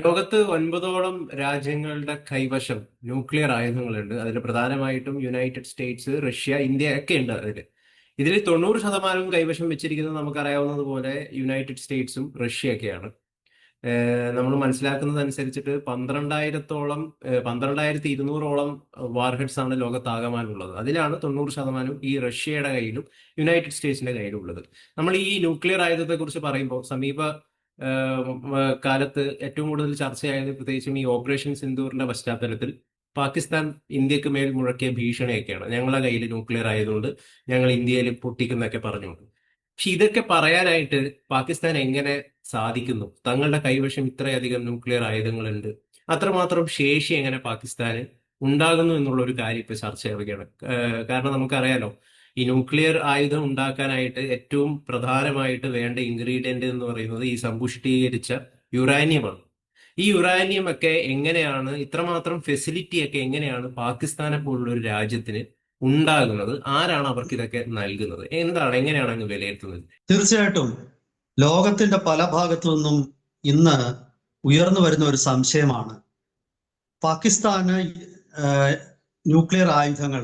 ലോകത്ത് ഒൻപതോളം രാജ്യങ്ങളുടെ കൈവശം ന്യൂക്ലിയർ ആയുധങ്ങളുണ്ട്. അതിൽ പ്രധാനമായിട്ടും യുണൈറ്റഡ് സ്റ്റേറ്റ്സ് റഷ്യ ഇന്ത്യ ഒക്കെ ഉണ്ട് അതിൽ ഇതിൽ തൊണ്ണൂറ് ശതമാനവും കൈവശം വെച്ചിരിക്കുന്നത് നമുക്കറിയാവുന്നത് പോലെ യുണൈറ്റഡ് സ്റ്റേറ്റ്സും റഷ്യയൊക്കെയാണ്. നമ്മൾ മനസ്സിലാക്കുന്നത് അനുസരിച്ചിട്ട് പന്ത്രണ്ടായിരത്തോളം പന്ത്രണ്ടായിരത്തി ഇരുന്നൂറോളം വാർഹെഡ്സ് ആണ് ലോകത്താകമാനുള്ളത്. അതിലാണ് തൊണ്ണൂറ് ശതമാനം ഈ റഷ്യയുടെ കയ്യിലും യുണൈറ്റഡ് സ്റ്റേറ്റ്സിന്റെ കയ്യിലും ഉള്ളത് നമ്മൾ ഈ ന്യൂക്ലിയർ ആയുധത്തെക്കുറിച്ച് പറയുമ്പോൾ സമീപ കാലത്ത് ഏറ്റവും കൂടുതൽ ചർച്ചയായത് പ്രത്യേകിച്ചും ഈ ഓപ്പറേഷൻ സിന്ദൂറിന്റെ പശ്ചാത്തലത്തിൽ പാകിസ്ഥാൻ ഇന്ത്യയ്ക്ക് മേൽ മുഴക്കിയ ഭീഷണിയൊക്കെയാണ്. ഞങ്ങളുടെ കയ്യിൽ ന്യൂക്ലിയർ ആയതുകൊണ്ട് ഞങ്ങൾ ഇന്ത്യയിൽ പൊട്ടിക്കുന്നൊക്കെ പറഞ്ഞുകൊണ്ട്. പക്ഷെ ഇതൊക്കെ പറയാനായിട്ട് പാകിസ്ഥാൻ എങ്ങനെ സാധിക്കുന്നു? തങ്ങളുടെ കൈവശം ഇത്രയധികം ന്യൂക്ലിയർ ആയുധങ്ങളുണ്ട്. അത്രമാത്രം ശേഷി എങ്ങനെ പാകിസ്ഥാന് ഉണ്ടാകുന്നു എന്നുള്ള ഒരു കാര്യം ഇപ്പൊ ചർച്ച ചെയ്യുകയാണ് കാരണം നമുക്കറിയാലോ ഈ ന്യൂക്ലിയർ ആയുധം ഉണ്ടാക്കാനായിട്ട് ഏറ്റവും പ്രധാനമായിട്ട് വേണ്ട ഇൻഗ്രീഡിയന്റ് എന്ന് പറയുന്നത് ഈ സമ്പുഷ്ടീകരിച്ച യുറാനിയമാണ് ഈ യുറാനിയം ഒക്കെ എങ്ങനെയാണ് ഇത്രമാത്രം ഫെസിലിറ്റി ഒക്കെ എങ്ങനെയാണ് പാകിസ്ഥാനെ പോലുള്ള ഒരു രാജ്യത്തിന് ഉണ്ടാകുന്നത്? ആരാണ് അവർക്ക് ഇതൊക്കെ നൽകുന്നത്? എന്താണ് എങ്ങനെയാണ് അങ്ങ് വിലയിരുത്തുന്നത്? തീർച്ചയായിട്ടും. ലോകത്തിന്റെ പല ഭാഗത്തു നിന്നും ഇന്ന് ഉയർന്നു വരുന്ന ഒരു സംശയമാണ്. പാകിസ്ഥാന് ന്യൂക്ലിയർ ആയുധങ്ങൾ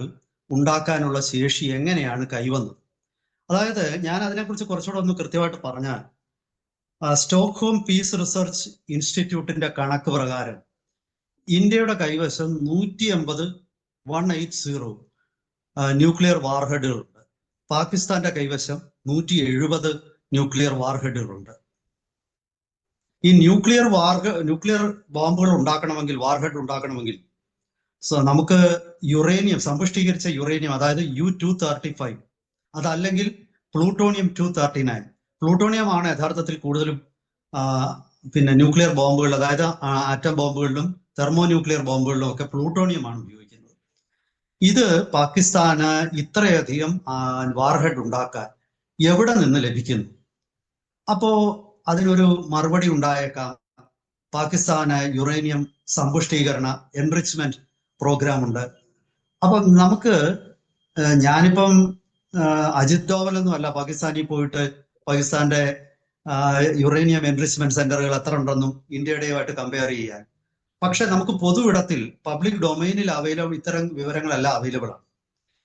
ഉണ്ടാക്കാനുള്ള ശേഷി എങ്ങനെയാണ് കൈവന്നത്? അതായത് ഞാൻ അതിനെക്കുറിച്ച് കുറച്ചുകൂടെ ഒന്ന് കൃത്യമായിട്ട് പറഞ്ഞാൽ സ്റ്റോക്ക് സ്റ്റോക്ക്ഹോം പീസ് റിസർച്ച് ഇൻസ്റ്റിറ്റ്യൂട്ടിന്റെ കണക്ക് പ്രകാരം ഇന്ത്യയുടെ കൈവശം നൂറ്റി എൺപത് വൺ എയ്റ്റ് സീറോ ന്യൂക്ലിയർ വാർഹെഡുകളുണ്ട്. പാകിസ്ഥാന്റെ കൈവശം നൂറ്റി എഴുപത് ന്യൂക്ലിയർ വാർഹെഡുകളുണ്ട്. ഈ ന്യൂക്ലിയർ വാർഹ ന്യൂക്ലിയർ ബോംബുകൾ ഉണ്ടാക്കണമെങ്കിൽ വാർഹെഡ് ഉണ്ടാക്കണമെങ്കിൽ നമുക്ക് യുറേനിയം സമ്പുഷ്ടീകരിച്ച യുറേനിയം അതായത് യു ടു തേർട്ടി ഫൈവ് അതല്ലെങ്കിൽ plutonium two thirty nine plutonium ആണ് യഥാർത്ഥത്തിൽ കൂടുതലും പിന്നെ ന്യൂക്ലിയർ ബോംബുകൾ അതായത് ആറ്റം ബോംബുകളിലും തെർമോ ന്യൂക്ലിയർ ബോംബുകളിലും ഒക്കെ പ്ലൂട്ടോണിയം ആണ് ഉപയോഗിക്കുന്നത്. ഇത് പാകിസ്ഥാന് ഇത്രയധികം വാർഹെഡ് ഉണ്ടാക്കാൻ എവിടെ നിന്ന് ലഭിക്കുന്നു? അപ്പോ അതിനൊരു മറുപടി ഉണ്ടായേക്കാം. പാകിസ്ഥാന് യുറേനിയം സമ്പുഷ്ടീകരണ എൻറിച്ച്മെന്റ് പ്രോഗ്രാം ഉണ്ട് അപ്പൊ നമുക്ക് ഞാനിപ്പം അജിത് ഡോവൽ ഒന്നും അല്ല പാകിസ്ഥാനിൽ പോയിട്ട് പാകിസ്ഥാന്റെ യുറേനിയം എൻറിച്ച്മെന്റ് സെന്ററുകൾ എത്ര ഉണ്ടെന്നും ഇന്ത്യയുടെയുമായിട്ട് കമ്പയർ ചെയ്യാൻ. പക്ഷെ നമുക്ക് പൊതുവിടത്തിൽ പബ്ലിക് ഡൊമൈനിൽ അവൈലബിൾ ഇത്തരം വിവരങ്ങളെല്ലാം അവൈലബിൾ ആണ്.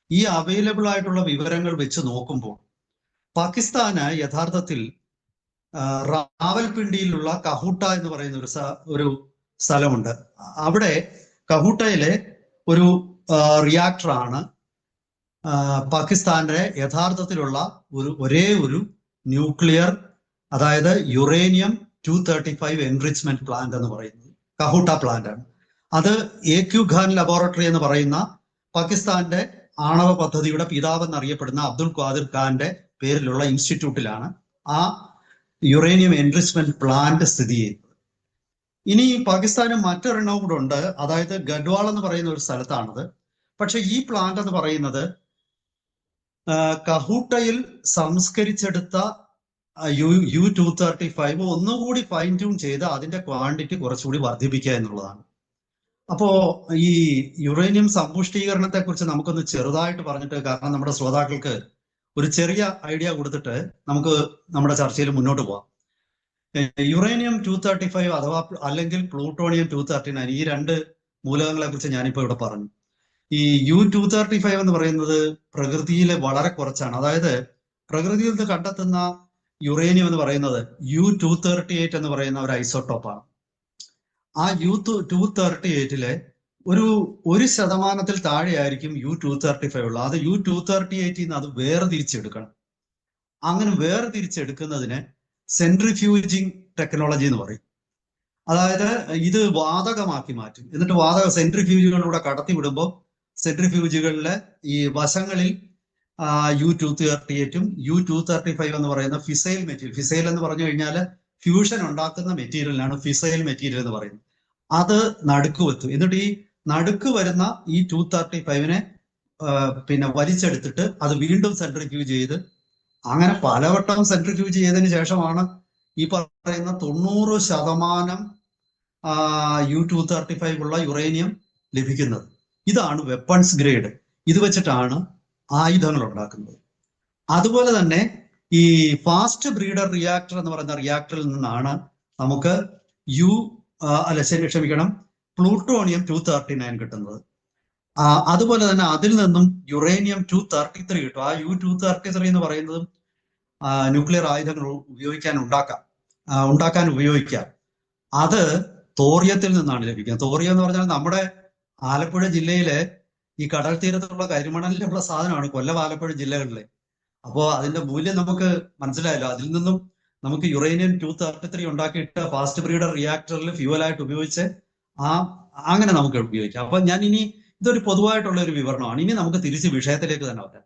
ഈ അവൈലബിൾ ആയിട്ടുള്ള വിവരങ്ങൾ വെച്ച് നോക്കുമ്പോൾ പാകിസ്ഥാന് യഥാർത്ഥത്തിൽ റാവൽപിണ്ടിയിലുള്ള കഹൂട്ട എന്ന് പറയുന്ന ഒരു ഒരു സ്ഥലമുണ്ട്. അവിടെ കഹൂട്ടയിലെ ഒരു റിയാക്ടറാണ് പാകിസ്ഥാന്റെ യഥാർത്ഥത്തിലുള്ള ഒരു ഒരേ ഒരു ന്യൂക്ലിയർ അതായത് uranium two thirty five enrichment plant എന്ന് പറയുന്നത്. കഹൂട്ട പ്ലാന്റ് ആണ്. അത് എ ക്യു ഖാൻ ലബോറട്ടറി എന്ന് പറയുന്ന പാകിസ്ഥാന്റെ ആണവ പദ്ധതിയുടെ പിതാവ് എന്നറിയപ്പെടുന്ന അബ്ദുൽ ഖാദിർ ഖാന്റെ പേരിലുള്ള ഇൻസ്റ്റിറ്റ്യൂട്ടിലാണ് ആ യുറേനിയം എൻറിച്ച്മെന്റ് പ്ലാന്റ് സ്ഥിതി ചെയ്യുന്നത്. ഇനി പാകിസ്ഥാന് മറ്റൊരെണ്ണവും കൂടെ ഉണ്ട്. അതായത് ഗഡ്വാൾ എന്ന് പറയുന്ന ഒരു സ്ഥലത്താണത്. പക്ഷെ ഈ പ്ലാന്റ് എന്ന് പറയുന്നത് കഹൂട്ടയിൽ സംസ്കരിച്ചെടുത്ത U U two thirty five ഒന്നുകൂടി ഫൈൻ ട്യൂൺ ചെയ്ത് അതിന്റെ ക്വാണ്ടിറ്റി കുറച്ചുകൂടി വർദ്ധിപ്പിക്കുക എന്നുള്ളതാണ്. അപ്പോ ഈ യുറേനിയം സമ്പുഷ്ടീകരണത്തെ കുറിച്ച് നമുക്കൊന്ന് ചെറുതായിട്ട് പറഞ്ഞിട്ട് കാരണം നമ്മുടെ ശ്രോതാക്കൾക്ക് ഒരു ചെറിയ ഐഡിയ കൊടുത്തിട്ട് നമുക്ക് നമ്മുടെ ചർച്ചയിൽ മുന്നോട്ട് പോവാം. യുറേനിയം ടു തേർട്ടി ഫൈവ് അഥവാ അല്ലെങ്കിൽ പ്ലൂട്ടോണിയം ടു തേർട്ടി നയൻ ഈ രണ്ട് മൂലകങ്ങളെ കുറിച്ച് ഞാനിപ്പോ ഇവിടെ പറഞ്ഞു. ഈ യു ടു തേർട്ടി ഫൈവ് എന്ന് പറയുന്നത് പ്രകൃതിയിലെ വളരെ കുറച്ചാണ്. അതായത് പ്രകൃതിയിൽ നിന്ന് കണ്ടെത്തുന്ന യുറേനിയം എന്ന് പറയുന്നത് യു ടു തേർട്ടി എയ്റ്റ് എന്ന് പറയുന്ന ഒരു ഐസോട്ടോപ്പാണ് ആ യു ടു തേർട്ടി എയ്റ്റിലെ ഒരു ഒരു ശതമാനത്തിൽ താഴെയായിരിക്കും യു ടു തേർട്ടി ഫൈവ് ഉള്ളത്. അത് യു ടു തേർട്ടി എയ്റ്റിൽ നിന്ന് അത് വേർതിരിച്ചെടുക്കണം. അങ്ങനെ വേർതിരിച്ചെടുക്കുന്നതിന് സെൻട്രിഫ്യൂജിങ് ടെക്നോളജി എന്ന് പറയും. അതായത് ഇത് വാതകമാക്കി മാറ്റും. എന്നിട്ട് വാതക സെൻട്രിഫ്യൂജുകളിലൂടെ കടത്തിവിടുമ്പോൾ സെൻട്രിഫ്യൂജുകളിലെ ഈ വശങ്ങളിൽ യു ടു തേർട്ടി എയ്റ്റും യു ടു തേർട്ടി ഫൈവ് എന്ന് പറയുന്ന ഫിസൈൽ മെറ്റീരിയൽ ഫിസൈൽ എന്ന് പറഞ്ഞു കഴിഞ്ഞാൽ ഫ്യൂഷൻ ഉണ്ടാക്കുന്ന മെറ്റീരിയലാണ് ഫിസൈൽ മെറ്റീരിയൽ എന്ന് പറയുന്നത്. അത് നടുക്ക് വെത്തും എന്നിട്ട് ഈ നടുക്ക് വരുന്ന ഈ ടു തേർട്ടി ഫൈവിനെ പിന്നെ വലിച്ചെടുത്തിട്ട് അത് വീണ്ടും സെൻട്രിഫ്യൂജ് ചെയ്ത് അങ്ങനെ പലവട്ടം സെൻട്രിഫ്യൂജ് ചെയ്തതിന് ശേഷമാണ് ഈ പറയുന്ന തൊണ്ണൂറ് ശതമാനം യു ടു തേർട്ടി ഫൈവ് ഉള്ള യുറേനിയം ലഭിക്കുന്നത്. ഇതാണ് വെപ്പൺസ് ഗ്രേഡ് ഇത് വെച്ചിട്ടാണ് ആയുധങ്ങൾ ഉണ്ടാക്കുന്നത് അതുപോലെ തന്നെ ഈ ഫാസ്റ്റ് ബ്രീഡർ റിയാക്ടർ എന്ന് പറയുന്ന റിയാക്ടറിൽ നിന്നാണ് നമുക്ക് യു അല്ല ക്ഷമിക്കണം. പ്ലൂട്ടോണിയം ടു തേർട്ടി നയൻ കിട്ടുന്നത്. അതുപോലെ തന്നെ അതിൽ നിന്നും യുറേനിയം ടു തേർട്ടി ത്രീ കിട്ടും. ആ യു ടു തേർട്ടി ത്രീ എന്ന് പറയുന്നതും ന്യൂക്ലിയർ ആയുധങ്ങൾ ഉപയോഗിക്കാൻ ഉണ്ടാക്കാം. ഉണ്ടാക്കാൻ ഉപയോഗിക്കാം. അത് തോറിയത്തിൽ നിന്നാണ് ലഭിക്കുന്നത്. തോറിയം എന്ന് പറഞ്ഞാൽ നമ്മുടെ ആലപ്പുഴ ജില്ലയിലെ ഈ കടൽ തീരത്തുള്ള കരിമണലിലുള്ള സാധനമാണ് കൊല്ലം ആലപ്പുഴ ജില്ലകളിലെ. അപ്പോൾ അതിന്റെ മൂല്യം നമുക്ക് മനസ്സിലായല്ലോ. അതിൽ നിന്നും നമുക്ക് യുറേനിയം ടു തേർട്ടി ത്രീ ഉണ്ടാക്കിയിട്ട് ഫാസ്റ്റ് ബ്രീഡർ റിയാക്ടറിൽ ഫ്യൂവലായിട്ട് ഉപയോഗിച്ച് ആ അങ്ങനെ നമുക്ക് ഉപയോഗിക്കാം. അപ്പൊ ഞാൻ ഇനി ഇതൊരു പൊതുവായിട്ടുള്ള ഒരു വിവരണമാണ്. ഇനി നമുക്ക് തിരിച്ച് വിഷയത്തിലേക്ക് തന്നെ വരാം.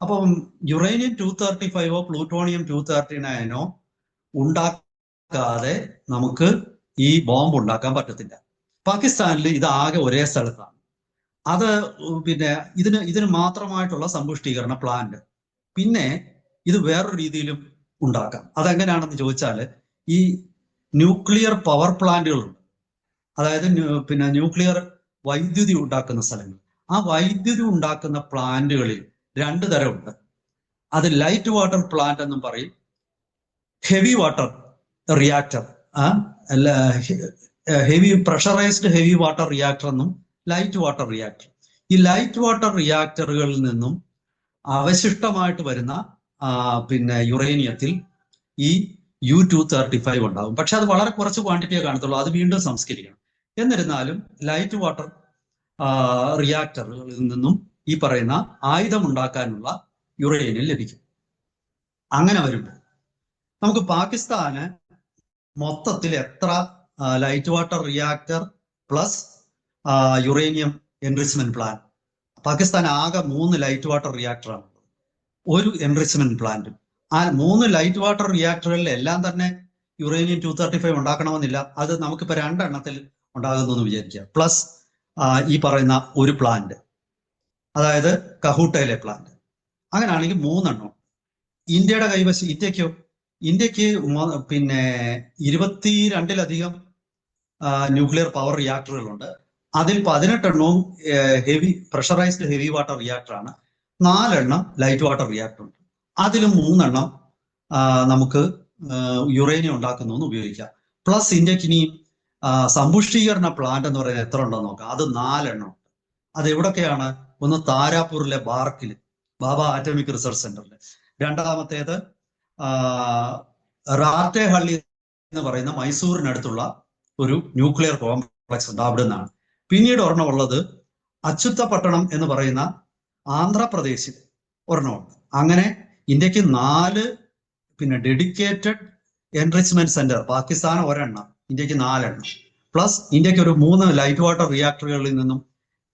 അപ്പം യുറേനിയം ടു തേർട്ടി ഫൈവോ പ്ലൂട്ടോണിയം ടു തേർട്ടി നയനോ ഉണ്ടാക്കാതെ നമുക്ക് ഈ ബോംബ് ഉണ്ടാക്കാൻ പറ്റത്തില്ല. പാകിസ്ഥാനിൽ ഇത് ആകെ ഒരേ സ്ഥലത്താണ്. അത് പിന്നെ ഇതിന് ഇതിന് മാത്രമായിട്ടുള്ള സമ്പുഷ്ടീകരണ പ്ലാന്റ്. പിന്നെ ഇത് വേറൊരു രീതിയിലും ഉണ്ടാക്കാം. അതെങ്ങനെയാണെന്ന് ചോദിച്ചാൽ ഈ ന്യൂക്ലിയർ പവർ പ്ലാന്റുകളുണ്ട്. അതായത് പിന്നെ ന്യൂക്ലിയർ വൈദ്യുതി ഉണ്ടാക്കുന്ന സ്ഥലങ്ങൾ. ആ വൈദ്യുതി ഉണ്ടാക്കുന്ന പ്ലാന്റുകളിൽ രണ്ട് തരമുണ്ട്. അത് ലൈറ്റ് വാട്ടർ പ്ലാന്റ് എന്നും പറയും. Heavy water reactor heavy pressurised heavy water reactor എന്നും ലൈറ്റ് വാട്ടർ റിയാക്ടർ ഈ ലൈറ്റ് വാട്ടർ റിയാക്ടറുകളിൽ നിന്നും അവശിഷ്ടമായിട്ട് വരുന്ന പിന്നെ യുറേനിയത്തിൽ ഈ യു ടു തേർട്ടി ഫൈവ് ഉണ്ടാകും പക്ഷെ അത് വളരെ കുറച്ച് ക്വാണ്ടിറ്റിയെ കാണത്തുള്ളൂ. അത് വീണ്ടും സംസ്കരിക്കണം. എന്നിരുന്നാലും ലൈറ്റ് വാട്ടർ റിയാക്ടറുകളിൽ നിന്നും ഈ പറയുന്ന ആയുധം ഉണ്ടാക്കാനുള്ള യുറേനിയം ലഭിക്കും. അങ്ങനെ വരുമ്പോൾ നമുക്ക് പാകിസ്ഥാന് മൊത്തത്തിൽ എത്ര light water reactor plus uranium enrichment plan Pakistan ആകെ മൂന്ന് ലൈറ്റ് വാട്ടർ റിയാക്ടറാണ് ഒരു എൻറിച്ച്മെന്റ് പ്ലാന്റും ആ മൂന്ന് ലൈറ്റ് വാട്ടർ റിയാക്ടറുകളിൽ എല്ലാം തന്നെ യുറേനിയം ടു തേർട്ടി ഫൈവ് ഉണ്ടാക്കണമെന്നില്ല. അത് നമുക്കിപ്പോ രണ്ടെണ്ണത്തിൽ ഉണ്ടാകുന്നു എന്ന് വിചാരിക്കുക പ്ലസ് ഈ പറയുന്ന ഒരു പ്ലാന്റ് അതായത് കഹൂട്ടയിലെ പ്ലാന്റ് അങ്ങനെയാണെങ്കിൽ മൂന്നെണ്ണം. ഇന്ത്യയുടെ കൈവശം ഇന്ത്യക്കോ? ഇന്ത്യയ്ക്ക് പിന്നെ ഇരുപത്തിരണ്ടിലധികം ന്യൂക്ലിയർ പവർ റിയാക്ടറുകളുണ്ട് അതിൽ പതിനെട്ടെണ്ണവും ഹെവി പ്രഷറൈസ്ഡ് ഹെവി വാട്ടർ റിയാക്ടറാണ് നാലെണ്ണം ലൈറ്റ് വാട്ടർ റിയാക്ടർ ഉണ്ട്. അതിലും മൂന്നെണ്ണം നമുക്ക് യുറേനിയം ഉണ്ടാക്കുന്നു ഉപയോഗിക്കാം. പ്ലസ് ഇന്ത്യയ്ക്ക് ഇനി ആ, സമ്പുഷ്ടീകരണ പ്ലാന്റ് എന്ന് പറയുന്നത് എത്ര ഉണ്ടെന്ന് നോക്കാം. അത് നാലെണ്ണം ഉണ്ട്. അത് എവിടൊക്കെയാണ്? ഒന്ന് താരാപൂരിലെ ബാർക്കിൽ. ബാബ ആറ്റമിക് റിസർച്ച് സെന്ററിൽ രണ്ടാമത്തേത് റാത്തേഹള്ളി എന്ന് പറയുന്ന മൈസൂരിനടുത്തുള്ള ഒരു ന്യൂക്ലിയർ കോംപ്ലക്സ് ഉണ്ട്. അവിടെ നിന്നാണ്. പിന്നീട് ഒരെണ്ണമുള്ളത് അച്യുത്തപട്ടണം എന്ന് പറയുന്ന ആന്ധ്രാപ്രദേശിൽ ഒരെണ്ണമുണ്ട് അങ്ങനെ ഇന്ത്യയ്ക്ക് നാല് പിന്നെ ഡെഡിക്കേറ്റഡ് എൻറിച്ച്മെന്റ് സെന്റർ പാകിസ്ഥാൻ ഒരെണ്ണം ഇന്ത്യയ്ക്ക് നാലെണ്ണം. പ്ലസ് ഇന്ത്യയ്ക്ക് ഒരു മൂന്ന് ലൈറ്റ് വാട്ടർ റിയാക്ടറുകളിൽ നിന്നും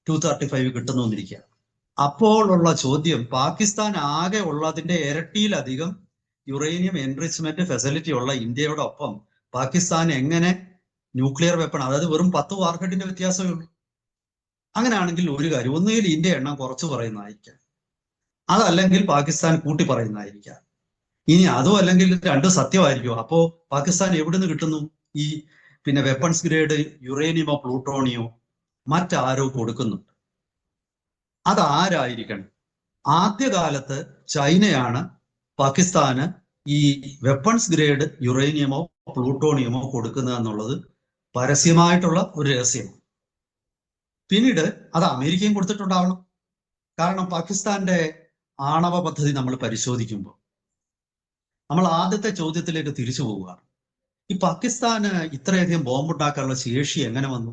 ടു തേർട്ടി ഫൈവ് കിട്ടുന്നു എന്നിരിക്കുക അപ്പോഴുള്ള ചോദ്യം പാകിസ്ഥാൻ ആകെ ഉള്ളതിന്റെ ഇരട്ടിയിലധികം യുറേനിയം എൻറിച്ച്മെന്റ് ഫെസിലിറ്റി ഉള്ള ഇന്ത്യയുടെ ഒപ്പം പാകിസ്ഥാൻ എങ്ങനെ ന്യൂക്ലിയർ വെപ്പൺ അതായത് വെറും പത്ത് വാർക്കറ്റിന്റെ വ്യത്യാസമേ ഉള്ളൂ. അങ്ങനെയാണെങ്കിൽ ഒരു കാര്യം ഒന്നുകിൽ ഇന്ത്യ എണ്ണം കുറച്ച് പറയുന്നതായിരിക്കാം. അതല്ലെങ്കിൽ പാകിസ്ഥാൻ കൂട്ടി പറയുന്നതായിരിക്കാം. ഇനി അതും അല്ലെങ്കിൽ രണ്ടും സത്യമായിരിക്കും. അപ്പോ പാകിസ്ഥാൻ എവിടുന്ന് കിട്ടുന്നു? ഈ പിന്നെ വെപ്പൺസ് ഗ്രേഡ് യുറേനിയമോ പ്ലൂട്ടോണിയോ മറ്റാരോ കൊടുക്കുന്നുണ്ട്. അതാരായിരിക്കണം ആദ്യകാലത്ത് ചൈനയാണ് പാകിസ്ഥാന് ഈ വെപ്പൺസ് ഗ്രേഡ് യുറേനിയമോ പ്ലൂട്ടോണിയമോ കൊടുക്കുന്നത് എന്നുള്ളത് പരസ്യമായിട്ടുള്ള ഒരു രഹസ്യമാണ്. പിന്നീട് അത് അമേരിക്കയും കൊടുത്തിട്ടുണ്ടാവണം. കാരണം പാകിസ്ഥാന്റെ ആണവ പദ്ധതി നമ്മൾ പരിശോധിക്കുമ്പോൾ നമ്മൾ ആദ്യത്തെ ചോദ്യത്തിലേക്ക് തിരിച്ചു പോവുകയാണ്. ഈ പാകിസ്ഥാന് ഇത്രയധികം ബോംബുണ്ടാക്കാനുള്ള ശേഷി എങ്ങനെ വന്നു?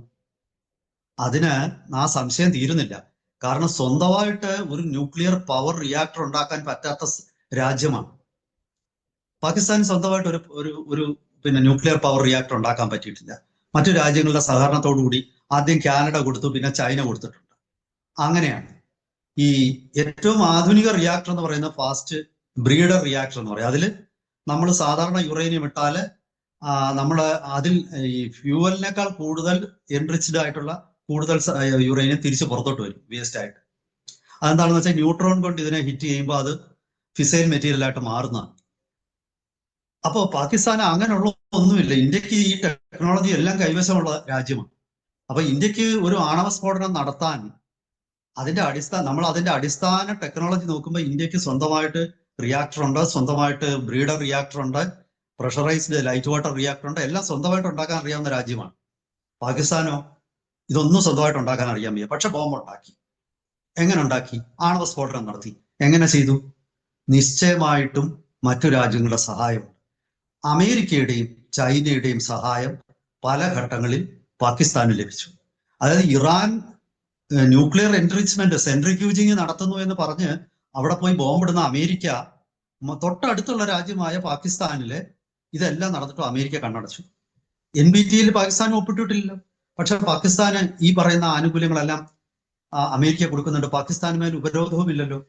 അതിന് ആ സംശയം തീരുന്നില്ല. കാരണം സ്വന്തമായിട്ട് ഒരു ന്യൂക്ലിയർ പവർ റിയാക്ടർ ഉണ്ടാക്കാൻ പറ്റാത്ത രാജ്യമാണ്. പാകിസ്ഥാൻ സ്വന്തമായിട്ട് ഒരു ഒരു ഒരു പിന്നെ ന്യൂക്ലിയർ പവർ റിയാക്ടർ ഉണ്ടാക്കാൻ പറ്റിയിട്ടില്ല. മറ്റു രാജ്യങ്ങളുടെ സഹകരണത്തോടു കൂടി ആദ്യം കാനഡ കൊടുത്തു പിന്നെ ചൈന കൊടുത്തിട്ടുണ്ട്. അങ്ങനെയാണ്. ഈ ഏറ്റവും ആധുനിക റിയാക്ടർ എന്ന് പറയുന്ന ഫാസ്റ്റ് ബ്രീഡർ റിയാക്ടർ എന്ന് പറയും. അതിൽ നമ്മൾ സാധാരണ യുറേനിയം ഇട്ടാൽ നമ്മൾ അതിൽ ഈ ഫ്യൂവലിനേക്കാൾ കൂടുതൽ എൻറിച്ച്ഡ് ആയിട്ടുള്ള കൂടുതൽ യുറേനിയം തിരിച്ച് പുറത്തോട്ട് വരും വേസ്റ്റ് ആയിട്ട്. അതെന്താണെന്ന് വെച്ചാൽ ന്യൂട്രോൺ കൊണ്ട് ഇതിനെ ഹിറ്റ് ചെയ്യുമ്പോൾ അത് ഫിസൈൽ മെറ്റീരിയൽ ആയിട്ട് മാറുന്നതാണ്. അപ്പോൾ പാകിസ്ഥാൻ അങ്ങനെയുള്ള ഒന്നുമില്ല ഇന്ത്യയ്ക്ക് ഈ ടെക്നോളജി എല്ലാം കൈവശമുള്ള രാജ്യമാണ്. അപ്പൊ ഇന്ത്യയ്ക്ക് ഒരു ആണവ സ്ഫോടനം നടത്താൻ അതിന്റെ അടിസ്ഥാന നമ്മൾ അതിന്റെ അടിസ്ഥാന ടെക്നോളജി നോക്കുമ്പോൾ ഇന്ത്യയ്ക്ക് സ്വന്തമായിട്ട് റിയാക്ടർ ഉണ്ട് സ്വന്തമായിട്ട് ബ്രീഡർ റിയാക്ടർ ഉണ്ട്. പ്രഷറൈസ്ഡ് ലൈറ്റ് വാട്ടർ റിയാക്ടർ ഉണ്ട് എല്ലാം സ്വന്തമായിട്ട് ഉണ്ടാക്കാൻ അറിയാവുന്ന രാജ്യമാണ്. പാകിസ്ഥാനോ ഇതൊന്നും സ്വന്തമായിട്ട് ഉണ്ടാക്കാൻ അറിയാൻ വയ്യ. പക്ഷെ ബോംബ് ഉണ്ടാക്കി എങ്ങനെ ഉണ്ടാക്കി? ആണവ സ്ഫോടനം നടത്തി. എങ്ങനെ ചെയ്തു? നിശ്ചയമായിട്ടും മറ്റു രാജ്യങ്ങളുടെ സഹായം. അമേരിക്കയുടെയും ചൈനയുടെയും സഹായം പല ഘട്ടങ്ങളിൽ പാകിസ്ഥാന് ലഭിച്ചു. അതായത് ഇറാൻ ന്യൂക്ലിയർ എൻട്രിച്ച്മെന്റ് സെൻട്രിക്യൂജിങ് നടത്തുന്നു എന്ന് പറഞ്ഞ് അവിടെ പോയി ബോംബിടുന്ന അമേരിക്ക തൊട്ടടുത്തുള്ള രാജ്യമായ പാകിസ്ഥാനിൽ ഇതെല്ലാം നടന്നിട്ടും അമേരിക്ക കണ്ണടച്ചു. എൻ ബി ടിയിൽ പാകിസ്ഥാൻ ഒപ്പിട്ടിട്ടില്ലല്ലോ. പക്ഷെ പാകിസ്ഥാന് ഈ പറയുന്ന ആനുകൂല്യങ്ങളെല്ലാം അമേരിക്ക കൊടുക്കുന്നുണ്ട്. പാകിസ്ഥാന് മേൽ ഉപരോധവും ഇല്ലല്ലോ.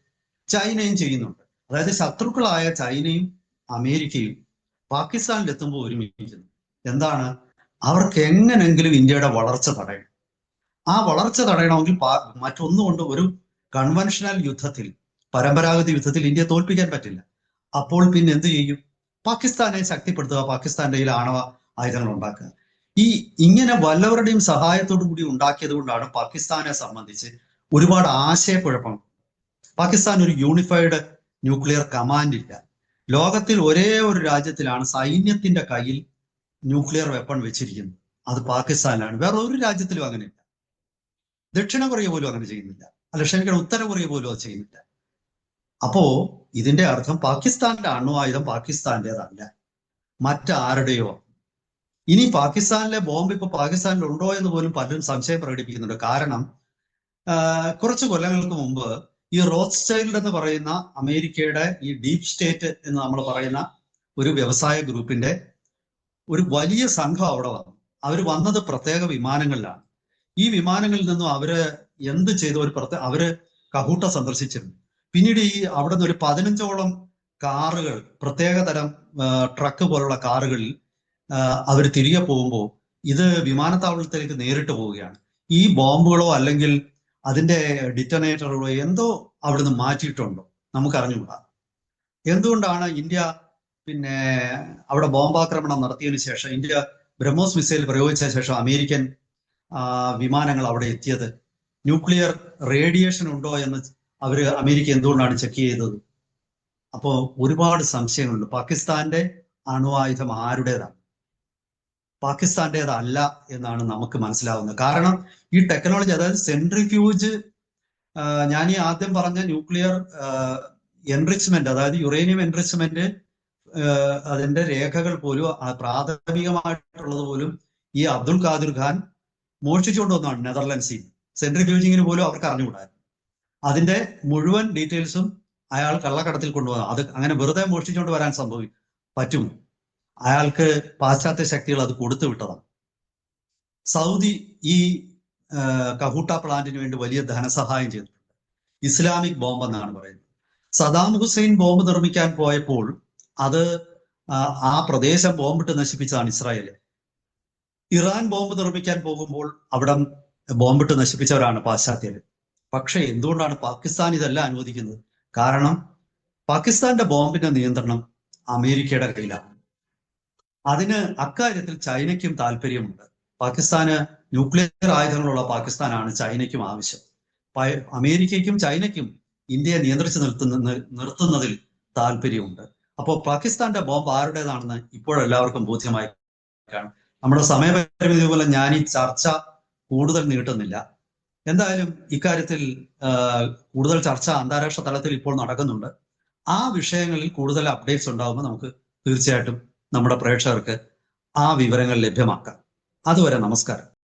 ചൈനയും ചെയ്യുന്നുണ്ട്. അതായത് ശത്രുക്കളായ ചൈനയും അമേരിക്കയും പാകിസ്ഥാനിൽ എത്തുമ്പോൾ ഒരുമിക്കുന്നു. എന്താണ്? അവർക്ക് എങ്ങനെങ്കിലും ഇന്ത്യയുടെ വളർച്ച തടയണം. ആ വളർച്ച തടയണമെങ്കിൽ മറ്റൊന്നുകൊണ്ട് ഒരു കൺവെൻഷണൽ യുദ്ധത്തിൽ പരമ്പരാഗത യുദ്ധത്തിൽ ഇന്ത്യ തോൽപ്പിക്കാൻ പറ്റില്ല. അപ്പോൾ പിന്നെ എന്ത് ചെയ്യും? പാകിസ്ഥാനെ ശക്തിപ്പെടുത്തുക പാകിസ്ഥാന്റെ കയ്യിൽ ആണവ ആയുധങ്ങൾ ഉണ്ടാക്കുക. ഈ ഇങ്ങനെ വല്ലവരുടെയും സഹായത്തോടു കൂടി ഉണ്ടാക്കിയത് കൊണ്ടാണ് പാകിസ്ഥാനെ സംബന്ധിച്ച് ഒരുപാട് ആശയക്കുഴപ്പം. പാകിസ്ഥാൻ ഒരു യൂണിഫൈഡ് ന്യൂക്ലിയർ കമാൻഡ് ഇല്ല. ലോകത്തിൽ ഒരേ ഒരു രാജ്യത്തിലാണ് സൈന്യത്തിന്റെ കയ്യിൽ ന്യൂക്ലിയർ വെപ്പൺ വെച്ചിരിക്കുന്നത്. അത് പാകിസ്ഥാനിലാണ്. വേറെ ഒരു രാജ്യത്തിലും അങ്ങനെയില്ല. ദക്ഷിണ കൊറിയ പോലും അങ്ങനെ ചെയ്യുന്നില്ല. അല്ല ക്ഷമിക്കണം ഉത്തര കൊറിയ പോലും അത് ചെയ്യുന്നില്ല. അപ്പോ ഇതിന്റെ അർത്ഥം പാകിസ്ഥാന്റെ അണുവായുധം പാകിസ്ഥാന്റേതല്ല. മറ്റാരുടെയോ? ഇനി പാകിസ്ഥാനിലെ ബോംബ് ഇപ്പൊ പാകിസ്ഥാനിൽ ഉണ്ടോ എന്ന് പോലും പലരും സംശയം പ്രകടിപ്പിക്കുന്നുണ്ട്. കാരണം കുറച്ച് കൊല്ലങ്ങൾക്ക് മുമ്പ് ഈ റോത്ത് സ്റ്റൈൽഡ് എന്ന് പറയുന്ന അമേരിക്കയുടെ ഈ ഡീപ് സ്റ്റേറ്റ് എന്ന് നമ്മൾ പറയുന്ന ഒരു വ്യവസായ ഗ്രൂപ്പിന്റെ ഒരു വലിയ സംഘം അവിടെ വന്നു. അവർ വന്നത് പ്രത്യേക വിമാനങ്ങളിലാണ്. ഈ വിമാനങ്ങളിൽ നിന്നും അവർ എന്ത് ചെയ്ത? ഒരു പ്രത്യേക അവർ കഹൂട്ട സന്ദർശിച്ചിരുന്നു. പിന്നീട് ഈ അവിടെ നിന്ന് ഒരു പതിനഞ്ചോളം കാറുകൾ പ്രത്യേക തരം ട്രക്ക് പോലുള്ള കാറുകളിൽ അവർ തിരികെ പോകുമ്പോൾ ഇത് വിമാനത്താവളത്തിലേക്ക് നേരിട്ട് പോവുകയാണ്. ഈ ബോംബുകളോ അല്ലെങ്കിൽ അതിന്റെ ഡിറ്റനേറ്ററുകളോ എന്തോ അവിടുന്ന് മാറ്റിയിട്ടുണ്ടോ? നമുക്ക് അറിഞ്ഞുകൂടാ എന്തുകൊണ്ടാണ് ഇന്ത്യ പിന്നെ അവിടെ ബോംബാക്രമണം നടത്തിയതിനു ശേഷം ഇന്ത്യ ബ്രഹ്മോസ് മിസൈൽ പ്രയോഗിച്ച ശേഷം അമേരിക്കൻ വിമാനങ്ങൾ അവിടെ എത്തിയത്? ന്യൂക്ലിയർ റേഡിയേഷൻ ഉണ്ടോ എന്ന് അവർ അമേരിക്ക എന്തുകൊണ്ടാണ് ചെക്ക് ചെയ്തത്? അപ്പോൾ ഒരുപാട് സംശയങ്ങളുണ്ട്. പാകിസ്ഥാന്റെ അണുവായുധം ആരുടേതാണ്? പാകിസ്ഥാന്റേതല്ല എന്നാണ് നമുക്ക് മനസ്സിലാവുന്നത്. കാരണം ഈ ടെക്നോളജി അതായത് സെൻട്രിഫ്യൂജ് ഞാൻ ഈ ആദ്യം പറഞ്ഞ ന്യൂക്ലിയർ എൻറിച്ച്മെന്റ് അതായത് യുറേനിയം എൻറിച്ച്മെന്റ് അതിന്റെ രേഖകൾ പോലും പ്രാഥമികമായിട്ടുള്ളത് പോലും ഈ അബ്ദുൾ ഖാദിർ ഖാൻ മോഷ്ടിച്ചുകൊണ്ട് വന്നതാണ് നെതർലൻഡ്സിൽ. സെൻട്രിഫ്യൂജിങ്ങിന് പോലും അവർക്ക് അറിഞ്ഞുകൂടായിരുന്നു. അതിന്റെ മുഴുവൻ ഡീറ്റെയിൽസും അയാൾ കള്ളക്കടത്തിൽ കൊണ്ടുപോകാം അത് അങ്ങനെ വെറുതെ മോഷ്ടിച്ചുകൊണ്ട് വരാൻ സംഭവിക്കും പറ്റും. അയാൾക്ക് പാശ്ചാത്യ ശക്തികൾ അത് കൊടുത്തു വിട്ടതാണ്. സൗദി ഈ കഹൂട്ട പ്ലാന്റിന് വേണ്ടി വലിയ ധനസഹായം ചെയ്തിട്ടുണ്ട്. ഇസ്ലാമിക് ബോംബ് എന്നാണ് പറയുന്നത്. സദാം ഹുസൈൻ ബോംബ് നിർമ്മിക്കാൻ പോയപ്പോൾ അത് ആ പ്രദേശം ബോംബിട്ട് നശിപ്പിച്ചതാണ് ഇസ്രായേൽ ഇറാൻ ബോംബ് നിർമ്മിക്കാൻ പോകുമ്പോൾ അവിടെ ബോംബിട്ട് നശിപ്പിച്ചവരാണ് പാശ്ചാത്യർ പക്ഷെ എന്തുകൊണ്ടാണ് പാകിസ്ഥാൻ ഇതെല്ലാം അനുവദിക്കുന്നത്? കാരണം പാകിസ്ഥാന്റെ ബോംബിന്റെ നിയന്ത്രണം അമേരിക്കയുടെ കയ്യിലാണ്. അതിന് അക്കാര്യത്തിൽ ചൈനയ്ക്കും താല്പര്യമുണ്ട്. പാകിസ്ഥാന് ന്യൂക്ലിയർ ആയുധങ്ങളുള്ള പാകിസ്ഥാനാണ് ചൈനയ്ക്കും ആവശ്യം. അമേരിക്കയ്ക്കും ചൈനയ്ക്കും ഇന്ത്യയെ നിയന്ത്രിച്ചു നിർത്തുന്ന നിർത്തുന്നതിൽ താല്പര്യമുണ്ട്. അപ്പോൾ പാകിസ്ഥാന്റെ ബോംബ് ആരുടേതാണെന്ന് ഇപ്പോഴെല്ലാവർക്കും ബോധ്യമായി നമ്മുടെ സമയപരിമിതി പോലെ ഞാൻ ഈ ചർച്ച കൂടുതൽ നീട്ടുന്നില്ല. എന്തായാലും ഇക്കാര്യത്തിൽ കൂടുതൽ ചർച്ച അന്താരാഷ്ട്ര തലത്തിൽ ഇപ്പോൾ നടക്കുന്നുണ്ട്. ആ വിഷയങ്ങളിൽ കൂടുതൽ അപ്ഡേറ്റ്സ് ഉണ്ടാകുമ്പോൾ നമുക്ക് തീർച്ചയായിട്ടും നമ്മുടെ പ്രേക്ഷകർക്ക് ആ വിവരങ്ങൾ ലഭ്യമാക്കാം. അതുവരെ നമസ്കാരം.